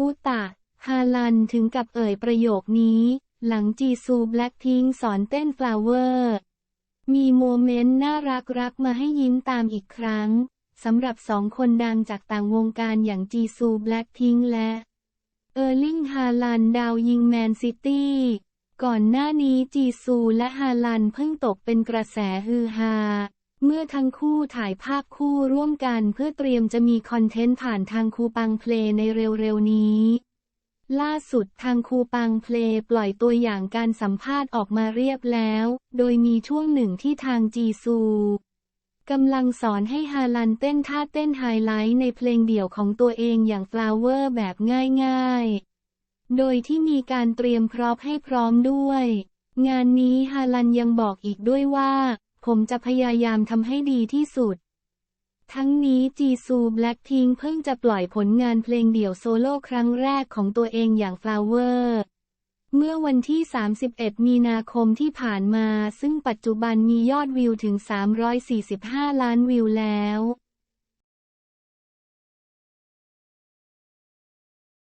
อุตะ ฮาลันถึงกับเอ่ยประโยคนี้ หลังจีซูแบล็คพิงสอนเต้นฟลาเวอร์ มีโมเมนต์น่ารักรักมาให้ยิ้มตามอีกครั้งสำหรับสองคนดังจากต่างวงการอย่างจีซูแบล็คพิงและเออร์ลิงฮาลันดาวยิงแมนซิตี้ก่อนหน้านี้จีซูและฮาลันเพิ่งตกเป็นกระแสฮือฮา เมื่อทั้งคู่ถ่ายภาพคู่ร่วมกันเพื่อเตรียมจะมีคอนเทนต์ผ่านทางคูปังเพลย์ในเร็วๆนี้ ล่าสุดทางคูปังเพลย์ปล่อยตัวอย่างการสัมภาษณ์ออกมาเรียบแล้ว โดยมีช่วงหนึ่งที่ทางจีซูกำลังสอนให้ฮาลันเต้นท่าเต้นไฮไลท์ในเพลงเดี่ยวของตัวเองอย่าง Flower แบบง่ายๆ โดยที่มีการเตรียมพร็อพให้พร้อมด้วย งานนี้ฮาลันยังบอกอีกด้วยว่า ผมจะพยายามทำให้ดีที่สุด ทั้งนี้จีซูแบล็คพิงเพิ่งจะปล่อยผลงานเพลงเดี่ยวโซโล่ครั้งแรกของตัวเองอย่าง Flower เมื่อวันที่ 31 มีนาคมที่ผ่านมา ซึ่งปัจจุบันมียอดวิวถึง 345 ล้านวิวแล้ว